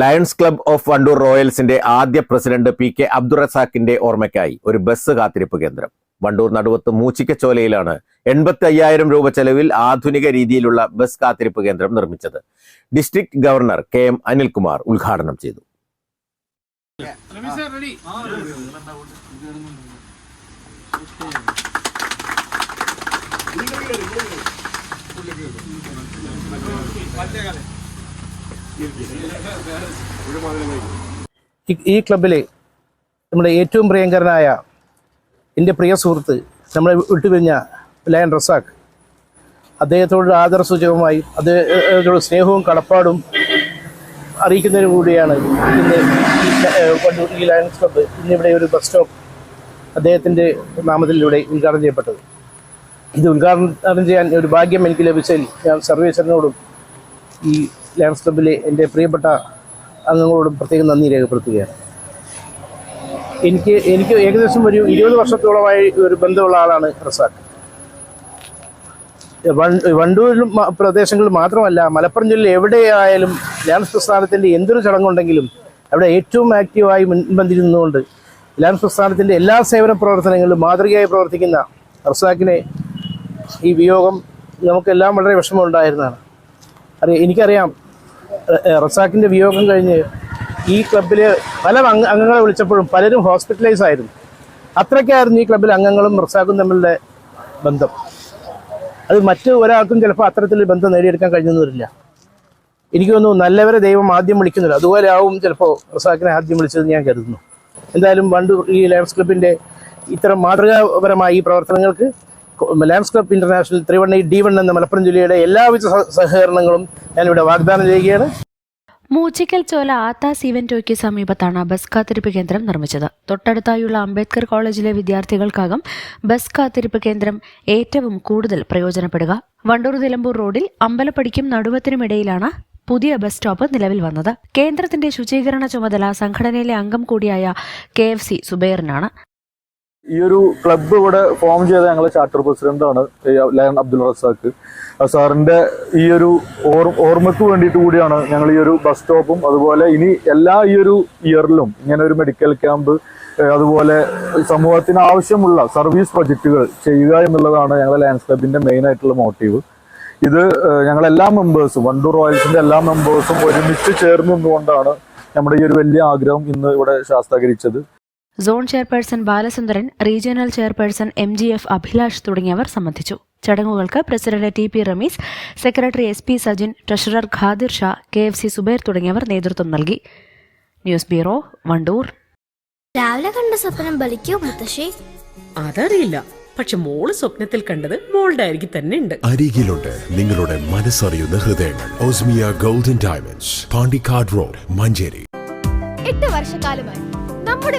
Lions club of Wandoor റോയൽസിന്റെ ആദ്യ president P K അബ്ദുറസാക്കിന്റെ ഓർമ്മയ്ക്കായി ഒരു ബസ് കാത്തിരിപ്പ് കേന്ദ്രം. വണ്ടൂർ നടുവത്ത് മൂച്ചിക്കച്ചോലയിലാണ് എൺപത്തി അയ്യായിരം രൂപ ചെലവിൽ ആധുനിക രീതിയിലുള്ള ബസ് കാത്തിരിപ്പ് കേന്ദ്രം നിർമ്മിച്ചത്. District governor K M Anilkumar ഉദ്ഘാടനം ചെയ്തു. ഈ ക്ലബിലെ നമ്മുടെ ഏറ്റവും പ്രിയങ്കരനായ എന്റെ പ്രിയ സുഹൃത്ത് നമ്മളെ വിട്ടുപിരിഞ്ഞ ലയൻ റസാഖ്. അദ്ദേഹത്തോട് ആദരസൂചകമായി അദ്ദേഹത്തോട് സ്നേഹവും കടപ്പാടും അറിയിക്കുന്നതിന് കൂടിയാണ് ഇന്ന് ഈ ലയൻസ് ക്ലബ്ബ് ഇന്നിവിടെ ഒരു ബസ് സ്റ്റോപ്പ് അദ്ദേഹത്തിന്റെ നാമത്തിലൂടെ ഉദ്ഘാടനം ചെയ്യപ്പെട്ടത്. ഇത് ഉദ്ഘാടനം ചെയ്യാൻ ഒരു ഭാഗ്യം എനിക്ക് ലഭിച്ചതിൽ ഞാൻ സർവേശ്വരനോടും ഈ ലയൺസ് ക്ലബിലെ എന്റെ പ്രിയപ്പെട്ട അംഗങ്ങളോടും പ്രത്യേകം നന്ദി രേഖപ്പെടുത്തുകയാണ്. എനിക്ക് എനിക്ക് ഏകദേശം ഒരു ഇരുപത് വർഷത്തോളമായി ഒരു ബന്ധമുള്ള ആളാണ് റസാഖ്. വണ്ടൂരിലും പ്രദേശങ്ങളിൽ മാത്രമല്ല മലപ്പുറം ജില്ലയിൽ എവിടെയായാലും ലയൺസ് പ്രസ്ഥാനത്തിന്റെ എന്തൊരു ചടങ്ങുണ്ടെങ്കിലും അവിടെ ഏറ്റവും ആക്റ്റീവായി മുൻപന്തിൽ നിന്നുകൊണ്ട് ലയൺസ് പ്രസ്ഥാനത്തിന്റെ എല്ലാ സേവന പ്രവർത്തനങ്ങളിലും മാതൃകയായി പ്രവർത്തിക്കുന്ന റസാഖിനെ ഈ വിയോഗം നമുക്കെല്ലാം വളരെ വിഷമമുണ്ടായിരുന്നതാണ്. അറിയാം എനിക്കറിയാം റസാഖിന്റെ വിയോഗം കഴിഞ്ഞ് ഈ ക്ലബിലെ പല അംഗങ്ങളെ വിളിച്ചപ്പോഴും പലരും ഹോസ്പിറ്റലൈസ് ആയിരുന്നു. അത്രയ്ക്കായിരുന്നു ഈ ക്ലബിലെ അംഗങ്ങളും റസാഖും തമ്മിലുള്ള ബന്ധം. അത് മറ്റു ഒരാൾക്കും ചിലപ്പോൾ അത്തരത്തിൽ ബന്ധം നേടിയെടുക്കാൻ കഴിഞ്ഞെന്ന് വരില്ല. എനിക്ക് തോന്നുന്നു നല്ലവരെ ദൈവം ആദ്യം വിളിക്കുന്നില്ല. അതുപോലെ ആവും ചിലപ്പോൾ റസാഖിനെ ആദ്യം വിളിച്ചത് ഞാൻ കരുതുന്നു. എന്തായാലും വണ്ടൂർ ഈ ലയൺസ് ക്ലബിന്റെ ഇത്തരം മാതൃകാപരമായ ഈ പ്രവർത്തനങ്ങൾക്ക് ലയൺസ് ഇന്റർനാഷണൽ ത്രിവണ്ണ ഡി വൺ എന്ന മലപ്പുറം ജില്ലയുടെ എല്ലാവിധ സഹകരണങ്ങളും സഹകരണങ്ങളും ഇവിടെ വാഗ്ദാനം ചെയ്യുകയാണ്. മൂച്ചിക്കൽ ചോല ആത്താസ് ഇവന്റോയ്ക്ക് സമീപത്താണ് ബസ് കാത്തിരിപ്പ് കേന്ദ്രം നിർമ്മിച്ചത്. തൊട്ടടുത്തായുള്ള അംബേദ്കർ കോളേജിലെ വിദ്യാർത്ഥികൾക്കാകും ബസ് കാത്തിരിപ്പ് കേന്ദ്രം ഏറ്റവും കൂടുതൽ പ്രയോജനപ്പെടുക. വണ്ടൂർ നിലമ്പൂർ റോഡിൽ അമ്പലപ്പടിക്കും നടുവത്തിനുമിടയിലാണ് പുതിയ ബസ് സ്റ്റോപ്പ് നിലവിൽ വന്നത്. കേന്ദ്രത്തിന്റെ ശുചീകരണ ചുമതല സംഘടനയിലെ അംഗം കൂടിയായ കെ എഫ് സി സുബൈറിനാണ്. ഈ ഒരു ക്ലബ്ബ് ഇവിടെ ഫോം ചെയ്ത ഞങ്ങളെ ചാർട്ടർ പ്രസിഡന്റാണ് ലയൺ അബ്ദുൾ റസാഖ് സാറിന്റെ ഈ ഒരു ഓർമ്മക്ക് വേണ്ടിയിട്ട് കൂടിയാണ് ഞങ്ങൾ ഈ ഒരു ബസ് സ്റ്റോപ്പും അതുപോലെ ഇനി എല്ലാ ഈ ഒരു ഇയറിലും ഇങ്ങനെ ഒരു മെഡിക്കൽ ക്യാമ്പ് അതുപോലെ സമൂഹത്തിന് ആവശ്യമുള്ള സർവീസ് പ്രൊജക്റ്റുകൾ ചെയ്യുക എന്നുള്ളതാണ് ഞങ്ങളെ ലയൺസ് ക്ലബിന്റെ മെയിൻ ആയിട്ടുള്ള മോട്ടീവ് ഇത് ഞങ്ങളെല്ലാ മെമ്പേഴ്സും വണ്ടൂർ റോയൽസിന്റെ എല്ലാ മെമ്പേഴ്സും ഒരുമിച്ച് ചേർന്നുകൊണ്ടാണ് നമ്മുടെ ഈ ഒരു വലിയ ആഗ്രഹം ഇന്ന് ഇവിടെ ശാസ്ത്രീകരിച്ചത് zone chairperson Balasundaran regional chairperson M G F Abhilash തുടങ്ങിയവർ സംബന്ധിച്ചു. ചടങ്ങുകൾക്ക് president T P Ramees secretary S P Sajin treasurer Khadir Shah K F C Zubair തുടങ്ങിയവർ നേതൃത്വം നൽകി. News bureau Wandoor. രാവിലെ കണ്ട സ്വപ്നം ബലിക്കോ മുത്തശ്ശി? അതറിയില്ല. പക്ഷെ മോൾ സ്വപ്നത്തിൽ കണ്ടത് മോളുടെ അരികിൽ തന്നെ ഉണ്ട്. അരികിലുണ്ട് നിങ്ങളുടെ മനസ്സറിയുന്ന ഹൃദയങ്ങൾ. Osmiya golden diamonds Pandikkad road Manjeri. എട്ട് വർഷക്കാലമായി നമ്മുടെ